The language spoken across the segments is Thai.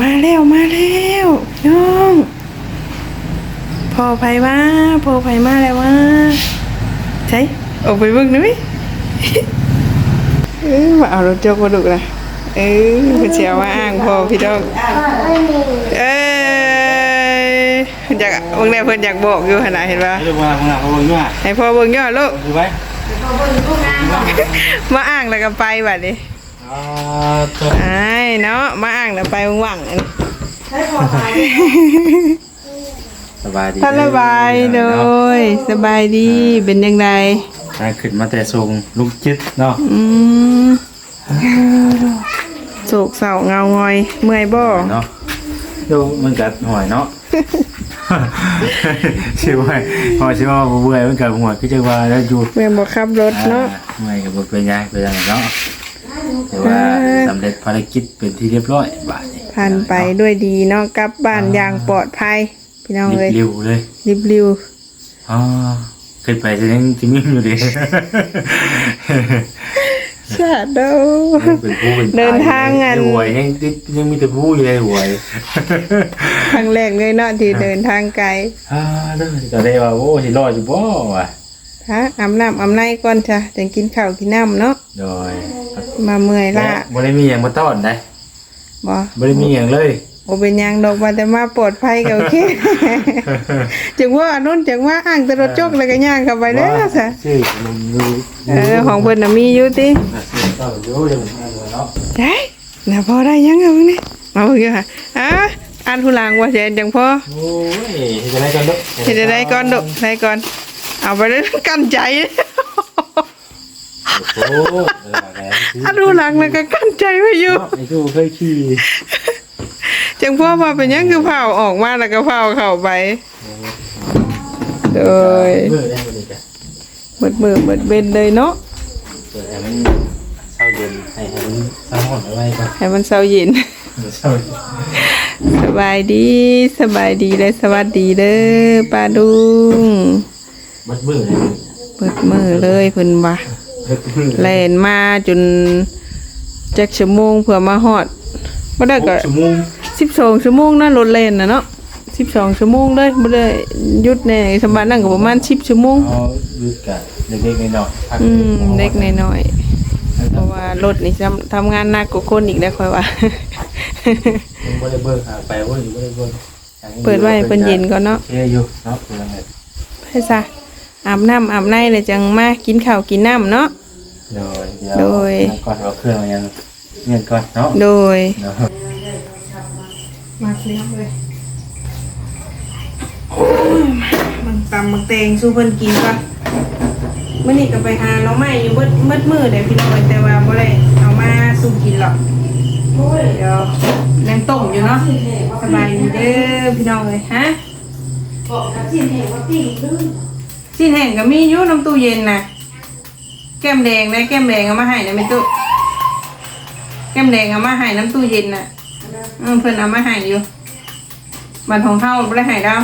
มาแล้วมาแล้วน้องพอไผมาพอไผมาแล้วว่าใช่ออกไปเบิ่งหน่อยเออมาเอารถจกมาดุนะเออเพิ่นสิเอามาอ้างพอพี่น้องเอ้ยอยากเบิ่งแน่เพิ่นอยากบอกอยู่หั่นน่ะเห็นป่ะให้ลูกมาข้างหน้าเขาเบิ่งด้วยให้พ่อเบิ่งย่อลูกดูไว้มาอ้างแล้วก็ไปบัดนี้อ่าตัว ไอ้ายเนาะมาอ้างแล้วไปว่างๆอันสบายดีท่านสบายโดยสบายดีเป็นยังไงได้ขึ้นมาแต่ทรงลูกจิตเนาะอืมโศกเศร้าเงางอยเมื่อยบ่เนาะดูมันกัดหอยเนาะชื่อว่าพอชื่อว่าบ่เบื่อมันกัดหัวคือจังว่าแล้วอยู่เมื่อยบ่ขับรถเนาะเมื่อยกับบ่เป็นยายเป็นยังเนาะ แต่ว่าสำเร็จภารกิจเป็นที่เรียบร้อยบาดนี้ผ่านไปด้วยดีเนาะกลับบ้านอย่างปลอดภัย พี่น้องเลยเร็วเลยริบริวอ๋อขึ้นไปจะยังจิมิ่มอยู่ดิชาโดเป็นผู้เป็นเดินทางอันหวยยังยังมีแต่ผู้อยู่เลยหวยครั้งแรกเลยเนาะที่เดินทางไกลอ่าเด้อก็ได้ว่าโอ้สิรอดอยู่บ่วะ ฮะอาบน้ำอาบในก่อนจ้ะจังกินข้าวกินน้ำเนาะโดยมาเมื่อยละบ่ได้มีหยังมาต้อนได้บ่บ่ได้มีหยังเลยโอเป็นหยังดอกว่าแต่มาปลอดภัยก็โอเคจังว่าอันนู้นจังว่าอ่างแตรถจกแล้วก็ย่างเข้าไปเด้อซะชื่อลุงดูเออของเพิ่นน่ะมีอยู่ติชื่อเต้าอยู่เดี๋ยวผมอ่านเนาะใช่น่ะพอได้ยังเอานี่มาเบิ่งอยู่ค่ะอะอ่านผู้หลังว่าสิจังพอโอ้ยเฮ็ดจังไดกันเด้อเฮ็ดได้ก่อนดุได้ก่อน เอาไปเลยกันใจโอ้โหเออแหมอ่านผู้หลังแล้วก็กันใจไว้อยู่ เนาะไอ้ทูเคยขี่จังพ่อว่าเป็นหยังคือเผาออกมาแล้วก็เผาเข้าไปโดยมือได้บ่นี่จ้ะหมดมือหมดเบนเลยเนาะเปิดให้มันเศร้าเย็นให้ให้มันเศร้าหอนเอาไว้ก่อนให้มันเศร้าเย็น เศร้าเย็นสบายดีสบายดีเลยสวัสดีเด้อป้าดุง มัดมือเลยเปิดมือเลยเพิ่นว่าเฮ็ดมือแล่นมาจนจักชั่วโมงเพื่อมาฮอดบ่ได้ก็ชั่วโมง12ชั่วโมงนะรถเล่นน่ะเนาะ12ชั่วโมงเลยบ่ได้หยุดแน่สมบัตินั่นก็ประมาณ10ชั่วโมง เอาหยุดกันเล็กๆน้อยๆพักอืมเล็กน้อยๆเพราะว่ารถนี่ทำทำงานหนักกว่าคนอีกได้ค่อยว่า ยังบ่ได้เบิ่งหาไปเว้ยบ่ได้เบิ่งเปิดไว้ให้เพิ่นเย็นก่อนเนาะ โอเคอยู่เนาะเป็นยังไงไปซะ อาบน้ำอาบในเลยจังมากินข้าวกินน้ำเนาะ โดยเดี๋ยวโดย นั่งก่อนเอาเครื่องมายังเงียบก่อนเนาะโดย เนาะมาเลี้ยงเลยมันตำมันเตงสู้เพิ่นกินก่อนเมื่อนี้ก็ไปหาเราไม่อยู่เบิดเบิดมือเดี๋ยวพี่น้อยแต่ว่าบ่ได้เอามาสู้กินหรอกเดี๋ยวแรงต้มอยู่เนาะสบายดีเด้อพี่น้องเลยฮะ สิ้นแห้งก็มีอยู่น้ำตู้เย็นนะแก้มแดงนะแก้มแดงเอามาให้นะไม่ตู้แก้มแดงเอามาให้น้ำตู้เย็นน่ะอืมเพิ่นเอามาให้อยู่บัตรของเฮาบ่ได้ให้ดาว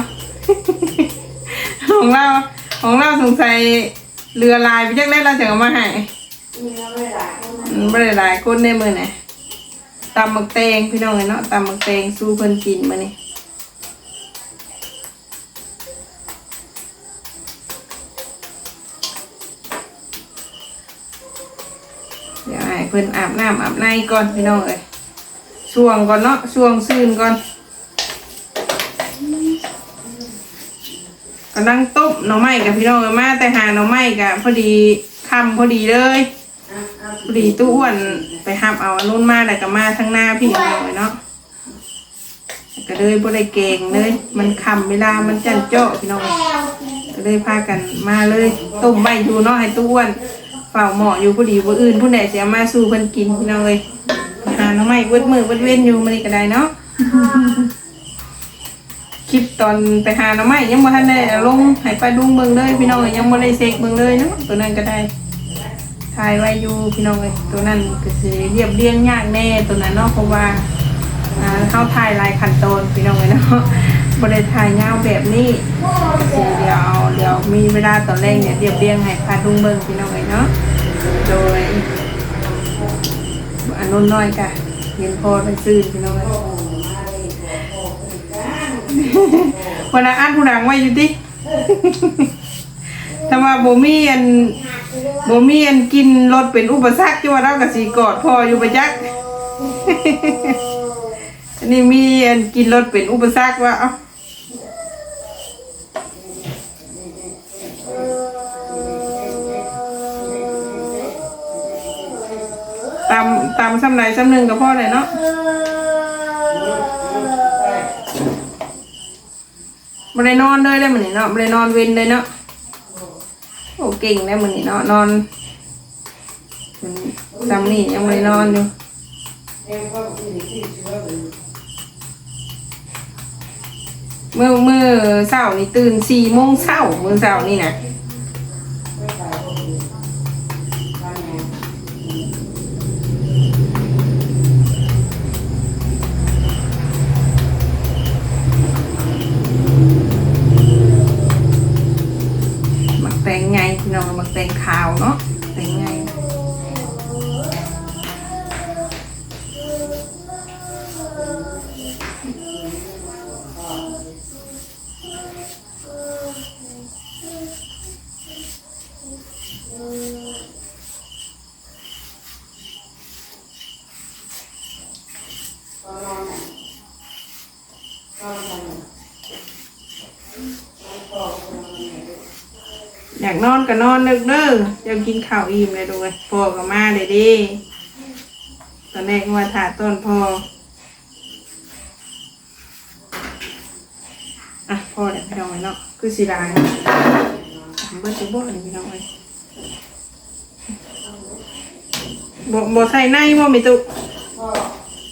ของเราของเราสงสัยเรือลายไปจักได้เราจะเอามาให้อืมบ่ได้หลายคนได้มือน่ะตำบักแตงพี่น้องเอ้ยเนาะตำบักแตงสู้เพิ่นกินมื้อนี้เดี๋ย เพิ่นอาบน้ำอาบในก่อนพี่น้องเอ้ยช่วงก่อนเนาะช่วงซื่นก่อนกำลังต้มหน่อไม้กับพี่น้องเอามาแต่หาหน่อไม้กับพอดีคำพอดีเลยพอดีตู้อ้วนไปหับเอาอันนู้นมาแต่ก็มาทั้งหน้าพี่น้องเลยเนาะก็เลยบ่ได้เก่งเลย มันคำเวลามันจันเจาะพี่น้องก็เลยพากันมาเลยต้มใบดูเนาะให้ตู้อ้วน เฝ้าหมออยู่พอดีบ่อื่นผู้ใดเสียมาสู้เพิ่นกินพี่น้องเลยหาน้องใหม่เวิดมือเวิดเว้นอยู่มันก็ได้เนาะคลิปตอนไปหาน้องใหม่ยังบ่ทันได้ลงให้ไปดุงเบิ่งเลยพี่น้องเอ้ยยังบ่ได้เซ็กเบิ่งเลยเนาะตัวนั้นก็ได้ถ่ายไว้อยู่พี่น้องเอ้ยตัวนั้นก็สิเรียบเรียงยากแน่ตัวนั้นเนาะเพราะว่าอ่าเฮาถ่ายหลายขั้นตอนพี่น้องเอ้ยเนาะ บ่ได้ถ่ายยาแบบนี้เดี๋ยวเอาเดี๋ยวมีเวลาตอนแรกเนี่ยเรียบเรียงให้พาดุงเบิ่งพี่น้องเอ้ยเนาะโดยอันนน้อยกะเห็นพอไปซื้อพี่น้องเอ้ยวันนั้นอันผู้ดังไว้อยู่ดิถ้าว่าโบมีอันบ่มีอันกินรถเป็นอุปสรรคที่ว่าเราก็สิกอดพ่ออยู่ประจักอันนี้มีอันกินรถเป็นอุปสรรคว่าเอ้า ตำซ้ำไหนซ้ำหนึ่งกับพ่อเลยเนาะไม่ได้นอนเลยได้เหมือนนี่เนาะไม่ได้นอนเว้นเลยเนาะโอ้เก่งได้เหมือนนี่เนาะนอนจำนี่ยังไม่ได้นอนอยู่เมื่อเมื่อเช้านี่ตื่นสี่โมงเช้าเมื่อเช้านี่นะ กนอนก็นอนนึกเด้อยังกินข้าวอิ่มเลยดูเลยพ่อก็มาเลยดิตอนแรกว่าถ่าต้นพ่ออะพ่อเดี๋ยวพี่น้องไว้เนาะคือสีลายเบิ้ลจะบ่เลยพี่น้องไว้บ่บ่ใส่ในบ่มีตุ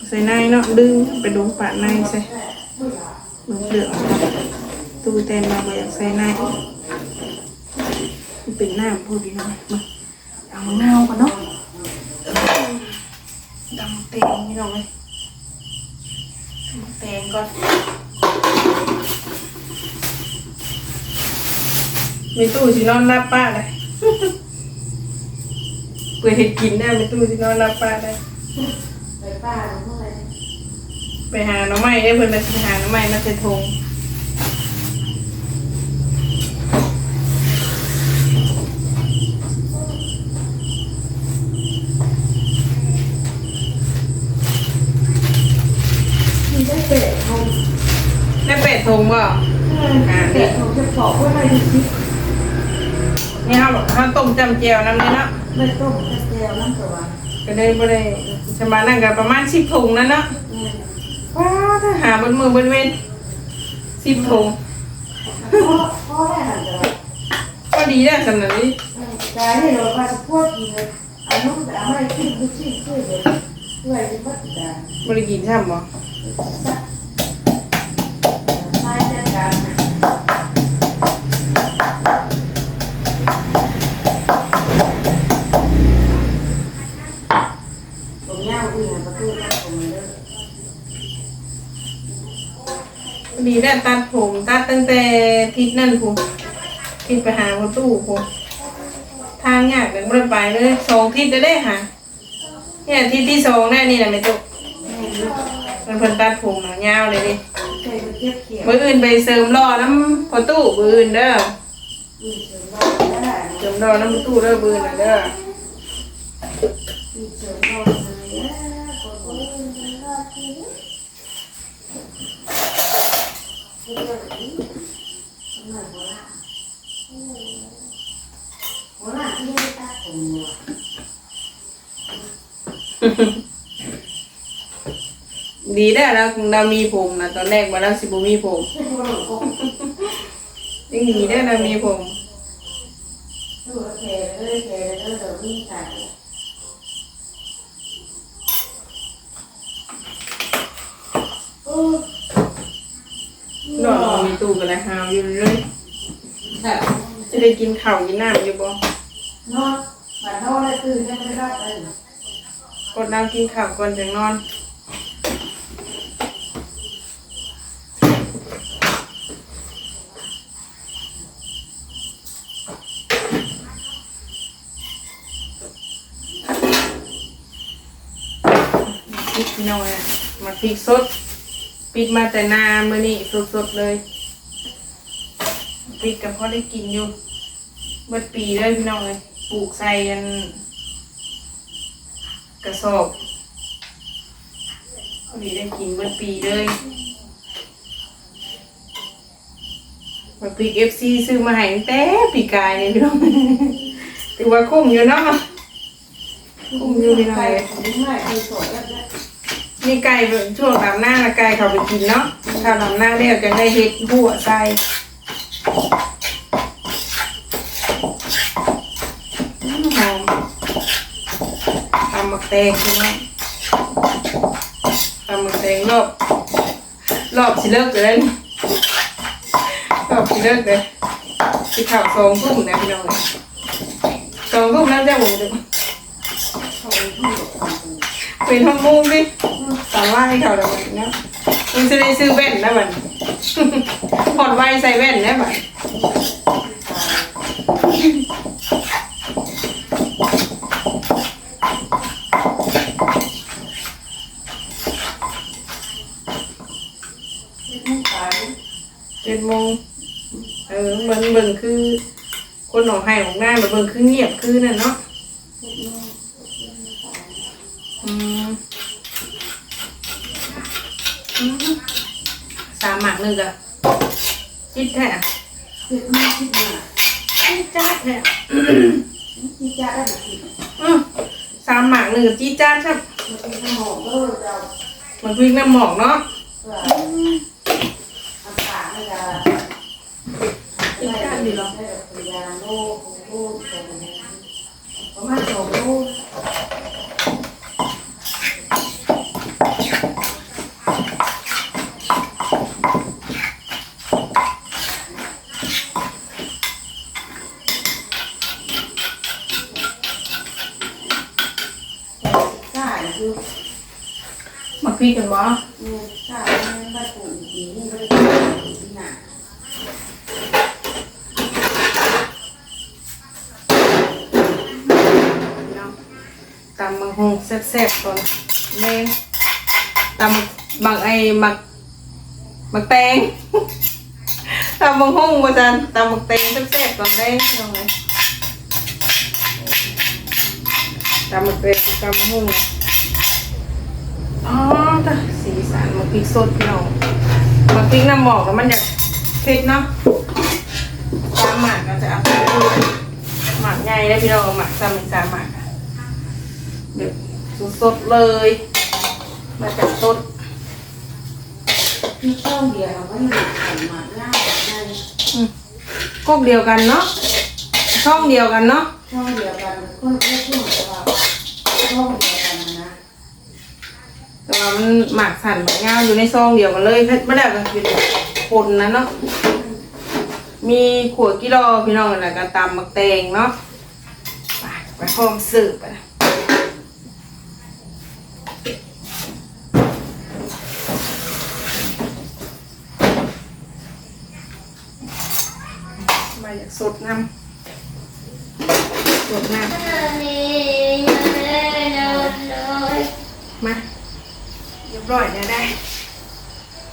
ใส่ในเนาะดึงไปดูปาดในใส่ลูกเดือดตู้เต้นมาบ่อยากใส่ใน เป็นน้ำพูดพี่น้องมาเอาเงากันเนาะดำเต็งพี่น้องเลยดำเต็งก่อนมีตู้สินอนรับป้าเลยเปิดเห็ดกินได้มีตู้สินอนรับป้าได้ไปป้าเมื่อไหร่ไปหาหน่อไม้ได้เพิ่นมาสิหาหน่อไม้มาใส่ทงได้เป็ดทงบ่อ่า เด็ นี่ กของจะ บอกว่าอะไรดินี่เฮาเฮาต้มจำแจ่วน้ำนี่เนาะไม่ต้มกระเทียมน้ำตัวก็ได้บ่ได้สมานั่นก็ประมาณ10ถุงนั่นเนาะว้าถ้าหาบนมือบนเว้น10ถุงพ่อพ่อได้หันตัวก็ดีแล้วสำหรับนี้แต่ให้เราพาสปอร์ตกินเลยอันนู้นแต่อะไรกินก็ชิมช่วยเลยช่วยที่พัฒนาบ่ได้กินใช่บ่ใแล้วตัดผมตัดตั้งแต่ทิศนั่นพุ่นทิศไปหาประตูพุ่นทางยากเลยบ่ได้ไปเลยสองทิศจะได้หาเนี่ยทิศที่สองแน่นี่น่ะแม่ตุ๊กมันเพิ่นตัดผมน่ะยาวเลยดิเคยไปเทียบเขียวมื้ออื่นไปเสริมรอน้ำประตูมื้ออื่นเด้อมีเสริมรอยได้เสริมรอน้ำประตูเด้อมื้ออื่นน่ะเด้อ มีเสริมรอยเลยนะคนคนนี้รอดทีนี้เรื่องนี้หน่อยโบราณโบราณที่ไม่ได้ตัดผมหัวดีได้อแล้วเรามีผมนะตอนแรกมาแล้วสิบุมีผมโบราณก็ยังดีได้อเรามีผม ดูแค่เลยแค่เลยเดี๋ยวมีตัด นอนบ่มี ตู้กันเลยหาวอยู่เลยจะได้กินข้าวกินน้ำอยู่บ่นอนบัดนอนเลยตื่นยังไม่ได้เลยกดน้ำกินข้าวก่อนจังนอนพริกพี่น้อยอะมาพริกสดปีปิดมาแต่นามื้อนี้สดๆเลย ปิดกับพอได้กินอยู่เบิดปีเลยพี่น้องเลยปลูกใส่กันกระสอบพอดีได้กินเบิดปีเลยมาปีกเอฟซีซื้อมาให้ตั้งแต่ปีกายเลยพี่น้องถือว่าคุ้มอยู่เนาะคุ้มอยู่พี่น้องไก่เลยผมไม่เคยสวยแล้วนะมีไก่ช่วงดำหน้าไก่เขาไปกินเนาะถ้าดำหน้าเรียกจะได้เฮ็ดหัวใส่ หอมตำหมักแตงพี่น้องตำหมักแตงรอบรอบสิเลิกเลยนะรอบสิเลิกเลยสิข่าวสองทุ่มนะพี่น้องเลยสองทุ่มแล้วจะหมูดึกเป็นทำมุงดิสามารถให้เขาได้แบบนี้มันจะได้ซื้อแว่นได้บัด พอดไวใส่แว่นได้บัดเจ็ดโมงเออเหมือนเบิ่งคือ คนหนองไห้ของหน้าแบบเบิ่งคือเงียบคือนั่นเนาะอืมอืมสาม หมากหนึ่งอะจิตแท้เด็กไม่คิดมาจิตจ้าดแท้ที่จะได้แบบอืมสามหมากหนึ่งกับจีดจ้าดใช่มันเป็นสมองก็เรามันพริกน้ำหมอกเนาะเพื่ออากาศไม่ได้จิตจ้าดดีเหรอได้แบบยาโลกโลกประมาณสองโลก ใช่คือ มา พริกกันบ่เนี่ยใช่ไม่ได้ปลูกดีนี่ไม่ได้ปลูกดีหนาเนาะตำมังหงแซ่บๆก่อนแม่งตำบักไอ้บักบักแตงตำมังหงมาจันตำบักแตงแซ่บๆก่อนได้ลองเลยตำบักแตงตำมังหง อ๋อจ้ะสีสันมันพริกสดพี่น้องมันพริกน้ำหมอกแล้วมันอยากเผ็ดเนาะตามหมากก็จะเอาไปดูหมากใหญ่ได้พี่น้องหมากซ้ำอีกสามหมากอะเดี๋ยวสดๆเลย มาจากต้นที่ช่องเดียวเราไม่ได้ทำมาง่ายแบบนั้นกกเดียวกันเนาะช่องเดียวกันเนาะช่องเดียวกันคนแค่ช่วงแต่ว่าช่องเดียวกันนะแต่ ว่ามันหมากสั่นหมากงามอยู่ในซองเดียวกันเลยไม่ได้ก็คือคนนะเนาะมีขวดกิโลพี่น้องกันนะก็ตำมักแตงเนาะไปไปพร้อมสืบไปนะมาอยากสดน้ำสดน้ำมา รียบร้อยเนี่ยได้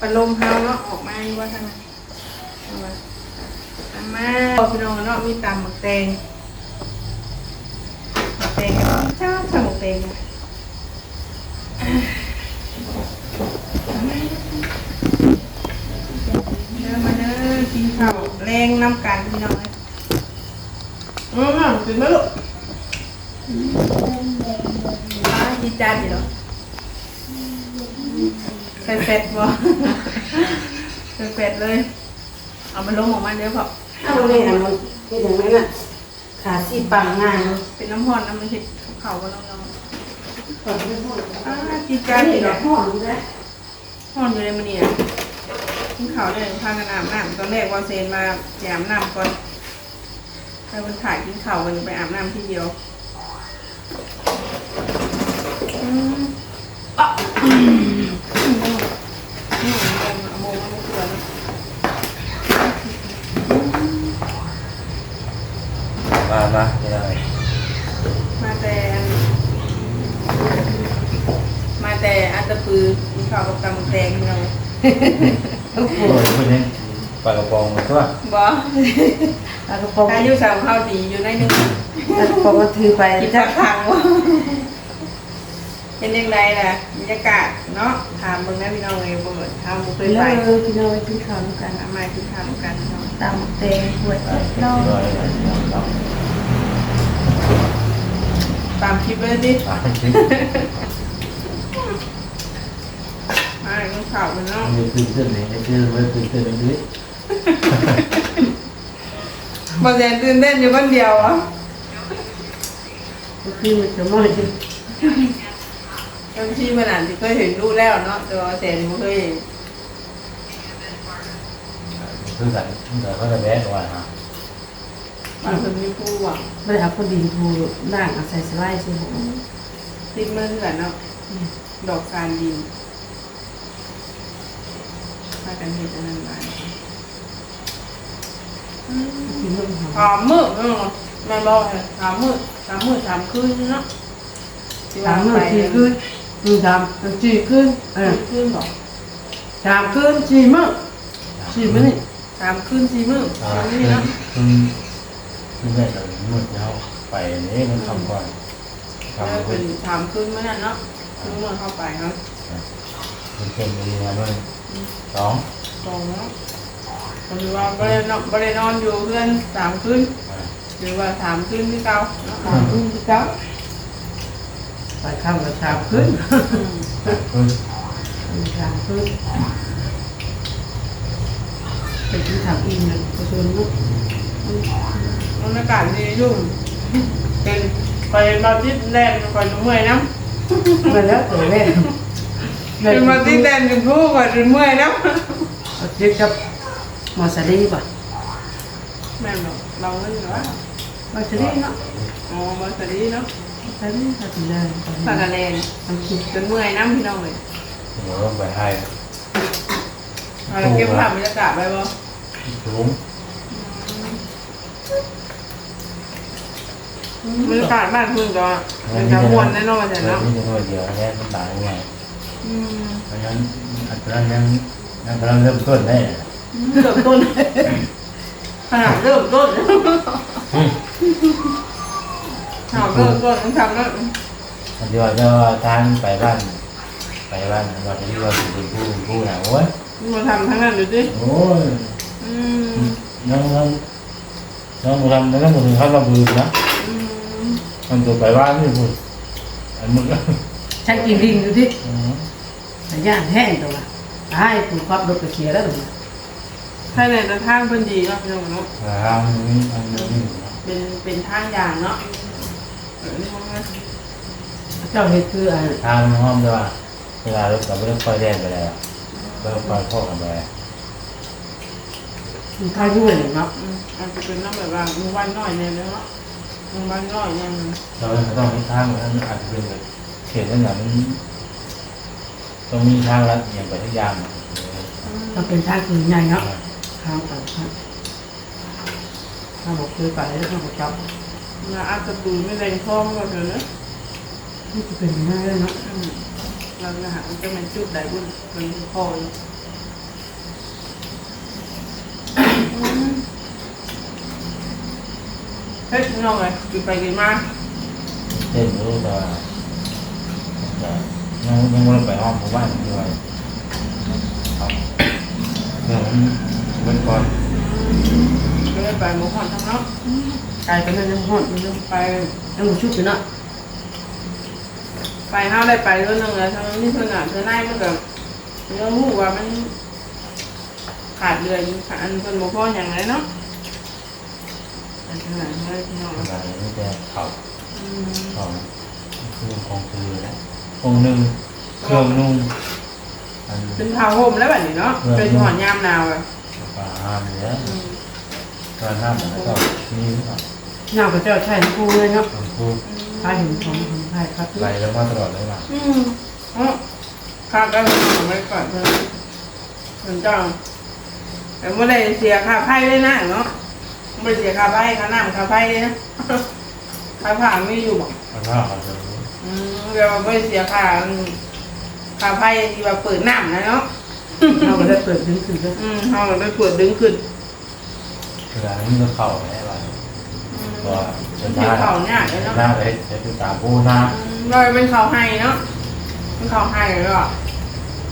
ปลมเฮาเนาะออกมาอยู่ว่าทางนั้นเอามาเอามาพี่น้องเนาะมีตำหมึกแตงหมึกแตงกับทำหมึกแตงเดินมาเด้อกินข้าวแรงน้ำกันพี่น้องเลยอืมกินไหมลูกอ่ากินจานดีเนาะ ใส่เฟ็ดบ่ใส่เฟ็ดเลย เอามาลงออกมาเดี๋ยวพอเอาเลยนะมันเป็นอย่างนั้นอะขาสีปังง่ายเลยเป็นน้ำห้อนน้ำมันเห็ดเขาก็น้องก่อนไม่พูดๆอ่าจีกาจ้ารดีที่เราเนาะห่อนี่แหละห้อนอยู่ในมันนี่นะกินข้าวได้พากันอาบน้ำตอนแรกว่าเซนมาแจมน้ำก่อนไปวันถ่ายกินข้าวกันไปอาบน้ำที่เดียวอืมอะอื มนี่มันเอาโมงมาเกลือเนาะมามาไม่ได้มาแต่ มาแต่อัตตปือมีข่าวกับกำแพงเราโอ้โหโอ้ยคนนี้ปลากระป๋องมาตัวบ่ปลากระป๋องอายุสามเฮาดีอยู่ในหนึงปลากระป๋องก็ถือไปกินถ้าทางทางบ่ เป็นยังไงล่ะบรรยากาศเนาะถามเบิ่งนะพี่น้องเอ้ยบ่เฮาบ่เคยเลไปยพี่น้องไปกินข้าวด้วยกันทำไมคือทำกันเนาะตำเตงหัวไปเจ็ดเรียน้อบงร้อยแล้วเนาะตามคลิปเลยดิอะจริงมาต้องข่าวกันเนาะมีตื่นเต้นเลยคือไม่ตื่นเต้นเลยบอแซนตื่นเต้นอยู่คนเดียวเหรอะก็คือมันจะน้อยจริง บางทีมันอ่านที่เคยเห็นรูปแล้วเนาะแต่ว่าแซนไม่เคยเห็นคือกันแต่เขาจะแบกว่าฮะบางคนมีผู้หวังไม่ได้เอาคนดินทูล่างเอาใส่สไลด์ใช่ไหมติดมือกันเนาะดอกการดินมากันเห็นอันนั้นมากินมันหอมหอมมืดเนาะแม่บอกเลยหอมมืดหอมมืดหอมคืนเนาะที่สาว่ามมื้อไปสี่คืน อืมสามสี่คืนเออคืนบอกสามคืนสี่มื้อสี่มื้อนี่สามคืนสี่มื้ออ่าสามคืนี่อเนาะคือคือแม่เราหมดแล้วไปนี่มันทำก่อนแล้วทำเป็เป็นนสามคืนเมื่อนั้นเนาะคืนเมื่อเข้าไปเนาะมันเป็นดีนะมันสองตรงเนาะหรือว่าบริโนบริโนอนอยู่เพื่อนสามคืนหรือว่าสามคืนที่เก่าเนาะสามคืนที่เก้า ไปข้ามกับสามคืนอืมคือสามคืนไปกินข้าวอิ่มเลยไปชวนลูกบรรยากาศดียุ่งเป็นไปมาที่แดนไปเมื่อยน้มาแล้วตัวแรกำเป็นมาที่แดนจนพูกว่าจนเมื่อยน้เอาเจ็บกับมอสซารีป่ะแม่บอกเราเงินหรอมอสซารีเนาะอ๋อมาสดีเนาะ มอสซารีก็ถึงได้ปากกาเลนทำคิดจนเมื่อยน้ำพี่น้องเลยเดี๋ยวไปให้เราเก็บภาพบรรยากาศไว้บ่ถุงบรรยากาศบ้านเพื่อนก็เป็นกระมวลแน่นอนแต่เนาะนี่จะหน่วยเดียวแค่มันตายไงอืมเพราะฉะนั้นอัตรายังยังกำลังเริ่มต้นได้เริ่มต้นขนาดเริ่มต้น ขนาดเริ่มต้นต้องทำแล้วอันที่ว่าจะทางไปบ้านไปบ้านว่าจะที่ว่าเป็นผู้ผู้หนาโอ้ยมาทำทั้งนั้นดูสิโอ้ยอืมน้องน้องน้องทำแล้วมึงเขาลำบืนนะอืมมันตัวไปบ้านนี่พูดอันมึงก็ช่างกินดินดูดิแต่ย่างแห้งตัวละตายถูกครอบรถกระเคียแล้วหรือใช่เลยแต่ทางเพิ่นดีเนาะพี่น้องเนาะทางนี้ทางนี้เป็นเป็นทางอย่างเนาะ เออนี่มันก็เจ้าเห็ดคืออะไรทางห้องจะว่าเวลารถกับเรื่องไฟแดงไปแล้วเรื่องไฟพ่อกันไปมันข้าวยุ่ยเนาะอืมอาจจะเป็นน้ำแบบว่ามึงวันน้อยเนี่ยเนาะมึงวันน้อยเนี่ยเราต้องมีทางนั้นอาจจะเป็นแบบเขตนั้นมันต้องมีทางลัดอย่างไปทุกอย่างมันเป็นทางคือใหญ่เนาะทางไปครับถ้าบอกคือไปแล้วต้องจับ นะอาจจะดูไม่แรงท้องก็เถอะเนอะนี่จะเป็นง่ายเลยเนาะอืมเราจะหาจะเป็นจุดใดบุญเป็นคออยู่อืมเฮ้ยน้องเลยกินไปกินมาเช่นรู้แต่ยังยังไม่ไปห้องผมบ้านด้วยครับเดี๋ยวมันก่อนก็เลยไปหมู่ขอนทั้งเนาะกลายเป็เรื่องหอดมันไปเรื่องชุบอยู่เนาะไปห้าได้ไปเรื่องนึงแล้วทั้งนี้เพื่อนอะเพื่อนนายมันก็เรื่องหูว่ามันขาดเดือนขาดอันเป็นบ่พออย่างไรเนาะไปทางไหนเฮ้ยพี่น้องอะไรนี่จะเข่าอืมเข่าคือของคือแล้วองหนึ่งเครื่องนุ่งเป็นผ้าห่มแล้วแบบนี้เนาะเป็นหอนยามหนาวอะปลาหามเนี้ยอืมกาห้ามแล้วก็นี่ครับเงา กับเจ้าใช่ทั้งคู่เลยเนาะคุณครูพายเห็นของคนไทยครับไล่แล้วมาตลอดเลยนะอืมเนาะค่าก็ไว้ก่อนเพื่อนเพื่อนจ้องแต่ไม่ได้เสียค่าไพ่เลยนะเนาะไม่ได้เสียค่าไพ่ค่าน้ำค่าไพ่เลยนะค่าผ่าไม่อยู่บอกมันว่าเขาจะรู้อืมเราไม่ได้เสียค่าค่าไพ่ที่ว่าเปิดน้ำนะเนาะเราก็ได้เปิดดึงขึ้นด้วยอืมเขาเลยไปปวดดึงขึ้นเวลานี้ก็เข้าแน่ว่า ก็จะเห็นเขาเนี่ยเนาะหน้าไปจะไปตามผู้หน้าเราเป็นเขาให้เนาะเป็นเขาให้แล้วก็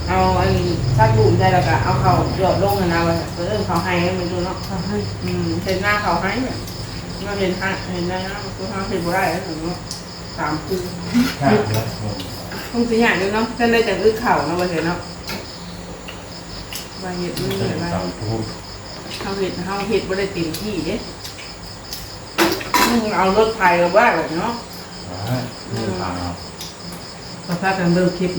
เอาไอ้ซักบุ่มใจแล้วก็เอาเขาหยอดลงนะนะว่าเรื่องเขาให้มันดูเนาะทำให้อืมเห็นหน้าเขาให้เนี่ยมาเห็นให้าเห็นหน้าหน้ามันคือห้าเห็นบ่ได้แล้วถึงสามปีหน้าเยอคงสิอย่างนึงเนาะท่านได้แต่อึเข่าเนาะว่าเห็นเนาะว่าเห็ดมันจะเห็ดว่าตามผู้เขาเห็ดเขาเห็ดบ่ได้เต็มที่เด้ มึงเอารถไถกับว่าแบบเนาะนะนี่ฟังเอาพอพากันเบิ่งคลิป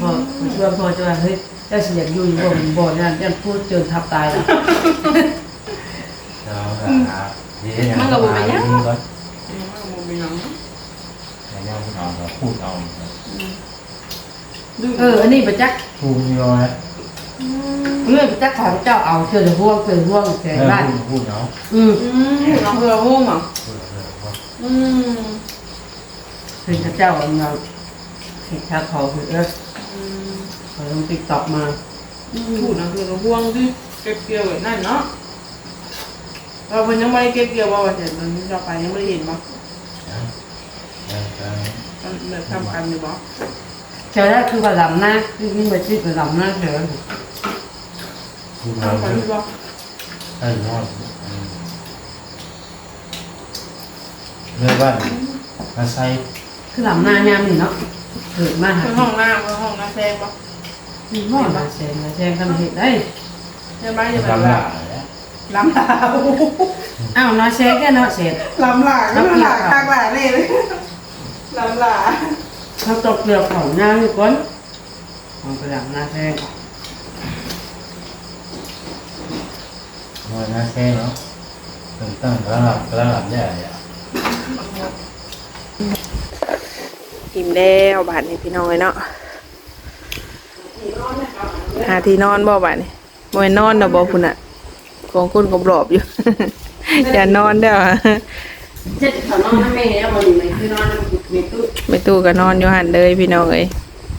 พอชวนพอจะว่าเฮ้ยเจ้าสิอยากอยู่อยู่บ่บ่นั่นยันพูดเจอทับตายแล้วเราหาดีอย่างนี้ก็อืมมันก็บ่เป็นหยังเนาะอย่างนี้พูดเอาก็พูดเอาดื้เอออันนี้ประจักษ์พูดนี่ว่าเรื่องประจักษ์ของเจ้าเอาเจอห่วงเจอห่วงแก่เออบ้านพูดพูดเอาอืม อืมน้องเพื่อหุ้มอะพูดเอาเลยว่าอืมคือเจ้าเอาเงาเห็ดชาเขาคือเออเขาลงติ๊กต็อกมาพูดนะคือห่วงดิเก็บเกี่ยวไว้นั่นเนาะเราเพิ่นยังไม่ได้เก็บเกี่ยวว่าว่าจะตอนนี้เราไปยังไม่ได้เห็นบ่มันเหมือนทำกันอยู่บ่เจอแล้วคือว่าลำหน้าคือนี่มาชื่อว่าลำหน้าเถอะ พูดเอาทำกันอยู่บ่ให้ยอด เรื่องว่ามาใส่คือลำหน้ายามนี่เนาะเกิดมาหาคือห้องน้ำคือห้องน้ำแซงบ่ห้องมาแซงมาแซงทำเห็ดได้ใช่ไหมจะแบบลำหว่าลาเนี่ยลำลาอ้าวน้อยแซงแค่เนาะเสร็จลำลาก็ลำลาทางหลาเลยลำลาเขาตกเปลือกของหน้าอยู่ก่อนเอาไปลำหน้าแซงมันน่าแค่เนาะตั้งตั้งกระหลับกระหลับใหญ่ อะอิ่มแล้วบาดนี้พี่น้องเนาะหาที่นอนบ่บาดนี้บ่ให้นอนดอกบ่พุ่นน่ะของคุณก็บรอบอยู่ อย่านอนเด้อเจ็ดเขานอนไม่แล้วมันไม่คือนอนไม่ตู้ไม่ตู้ก็นอนอยู่หันเลยพี่น้องเอ้ย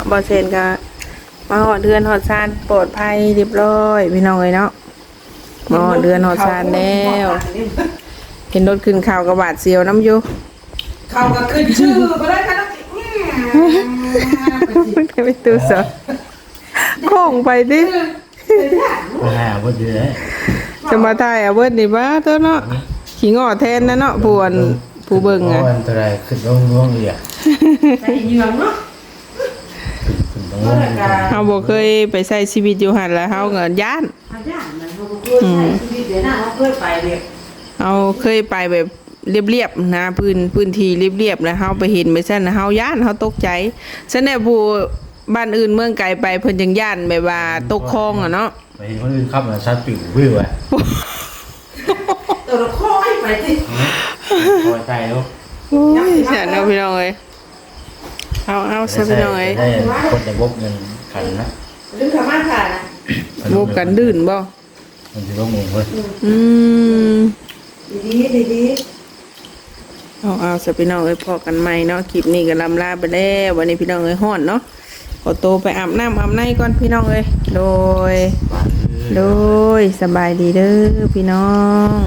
บ่เซนก็มาหอดเดือนหอดซานปลอดภัยเรียบร้อยพี่น้องเอ้ยเนาะมาหอดเดือนหอดซานแล้ว เห็นรถขึ้นข่าวกระบาดเสียวน้ำอยู่เขาก็ขึ้นชื่อไปแล้วกันไปตู้ซะโค้งไปดิไม่ให้เอาไว้ดีเลยจะมาถ่ายเอาเบิดนี่บ้าตัวเนาะขี้งอแทนนะเนาะผู้อันผู้เบิ่งเพอะราะอันตรายขึ้นลงลงเรียใส่เหยืองเนาะขึ้นลงลงเรียเฮาบ่เคยไปใช้ชีวิตอยู่หั่นแล้วเฮาก็ย่านอาจารย์มันเขาเคยใช้ชีวิตเดี๋ยวนะเขาเคยไปเลย เอาเคยไปแบบเรียบๆนะพื้นพื้นที่เรียบๆแล้วเฮาไปเห็นไปซั่นน่ะเฮาย่านเฮาตกใจซั่นแน่ผู้บ้านอื่นเมืองไกลไปเพิ่นจังย่านแบบว่าตกคลองอะเนาะไปเห็นคนอื่นขับมาชัดปิววิวอะตัวละคอยไปสิพอใจลูกโอ้ยเสียเนาะพี่น้องเอ้ยเอาเอาซะพี่น้องเอ้ยได้คนจะบกเงินขันนะลืมธรรมะค่ะนะบ่กันดื่นบ่มันจะลงเองเว้ยอืม ดีดีดีเอาเอาสพี่น้องเอ้ยพอกันใหม่เนาะคลิปนี้ก็ลำลาไปแล้ววันนี้พี่น้องเอ้ยห่อนเนาะขอตัวไปอาบน้ำอาบในก่อนพี่น้องเอ้ยโดย โดยสบายดีเด้อพี่น้อง